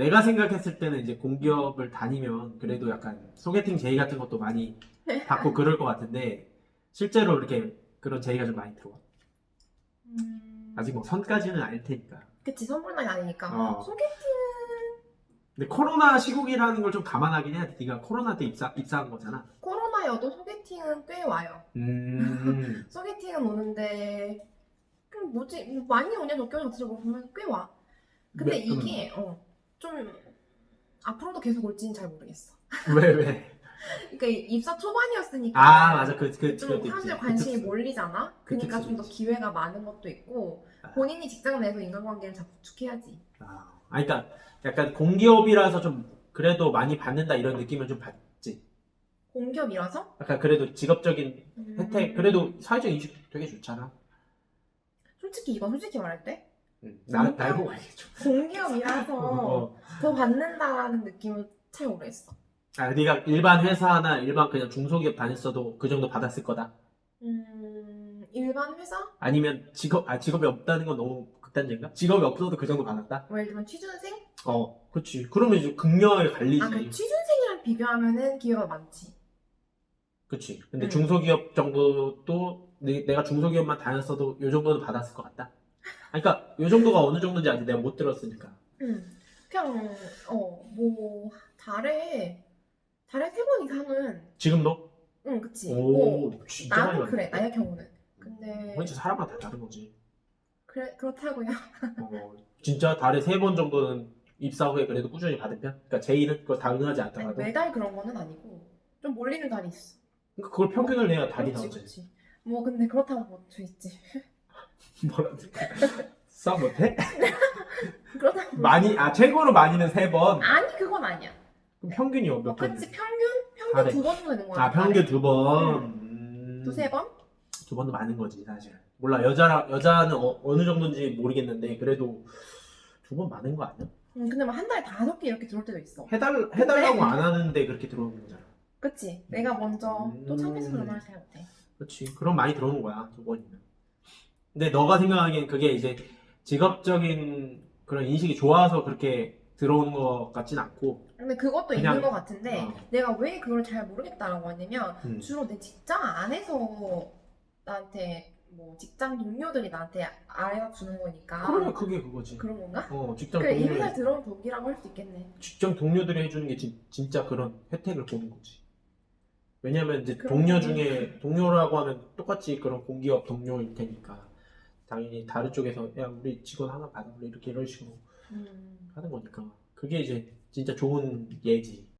내가 생각했을 때는 이제 공기업을 다니면 그래도 약간 소개팅 제의 같은 것도 많이 받고 그럴 것 같은데 실제로 이렇게 그런 제의가 좀 많이 들어와. 음... 아직 뭐 선까지는 아닐 테니까. 그치 선불만이 아니니까 어. 소개팅 근데 코로나 시국이라는 걸 좀 감안하긴 해야 돼. 네가 코로나 때 입사 입사한 거잖아. 코로나여도 소개팅은 꽤 와요. 음. 소개팅은 오는데 그 뭐지 뭐 많이 오냐 적게 오냐 들어보면 꽤 와. 근데 왜? 이게 어, 좀 앞으로도 계속 올지는 잘 모르겠어. 음. 왜 왜? 그러니까 입사 초반이었으니까 아 맞아 그 그 좀 사람들. 관심이. 몰리잖아. 그 그러니까 좀 더. 기회가 많은 것도 있고 아. 본인이 직장 내에서 인간관계를 잘 구축해야지. 아, 아니, 그러니까 약간 공기업이라서 좀 그래도 많이 받는다 이런 느낌을 좀 받지. 공기업이라서 약간 그래도 직업적인 음, 혜택, 그래도 사회적 인식 되게 좋잖아. 솔직히 이건 솔직히 말할 때 응. 나, 날 보고 알겠죠. 공기업이라서 어. 더 받는다라는 느낌은 잘 모르겠어. 아, 네가 일반 회사나 일반 그냥 중소기업 다녔어도 그 정도 받았을 거다. 음, 일반 회사? 아니면 직업, 아, 직업이 없다는 건 너무 극단적인가? 직업이 없어도 그 정도 받았다? 뭐 예를 들면 취준생? 어, 그치. 그러면 이제 극명하게 갈리지. 아, 그 취준생이랑 비교하면은 기회가 많지. 그치. 근데 음. 중소기업 정도도 내, 내가 중소기업만 다녔어도 요 정도는 받았을 것 같다. 아, 그러니까 요 정도가 어느 정도인지 아직 내가 못 들었으니까. 음, 그냥 어, 뭐 달에 달에 세 번 이상은 지금도? 응, 그치. 오, 뭐, 진짜 많이. 그래, 나의 경우는. 근데 뭐 진짜 사람마다 다 다른 거지. 그래 그렇다고요. 어, 진짜 달에 세 번 정도는 입사 후에 그래도 꾸준히 받은 편? 그러니까 다 응하지 아니, 않더라도. 매달 그런 거는 아니고 좀 몰리는 달이 있어. 그러니까 그걸 평균을 내야 달이 나오지. 뭐 근데 그렇다고 뭐저 있지. 뭐라 싸움 못해? 뭐- 많이 아 최고로 많이는 세 번. 아니 그건 아니야. 그럼 평균이요 어, 몇 번? 그치 평균 평균 달에. 두번 정도 되는 거야. 아 평균 두 번. 음. 두세 번? 두 번도 많은 거지 사실. 몰라 여자 여자는 어, 느 정도인지 모르겠는데 그래도 두 번 많은 거 아니야? 음, 근데 막 한 달에 다섯 개 이렇게 들어올 때도 있어. 해달 해달라고 안 하는데 그렇게 들어오는 거잖아. 그치? 내가 먼저 또 음. 창피해서 그런 말을 잘 못해. 그렇지. 그럼 많이 들어오는 거야 두 번이면. 근데 너가 생각하기엔 그게 이제 직업적인 그런 인식이 좋아서 그렇게 들어오는 것 같진 않고. 근데 그것도 그냥- 있는 것 같은데 어. 내가 왜 그걸 잘 모르겠다라고 하냐면 음. 주로 내 직장 안에서 나한테 뭐 직장 동료들이 나한테 알아주는 거니까 그러면 그게 그거지. 그런 건가? 어 직장 그래 이 동료 회사에 들어온 덕이라고 할 수 있겠네. 직장 동료들이 해주는 게 진, 진짜 그런 혜택을 보는 거지. 왜냐면 이제 그럼- 동료 중에 동료라고 하면 똑같이 그런 공기업 동료일 테니까 당연히 다른 쪽에서 야 우리 직원 하나 받아볼래 이렇게 이런 식으로 음. 하는 거니까 그게 이제 진짜 좋은 예지.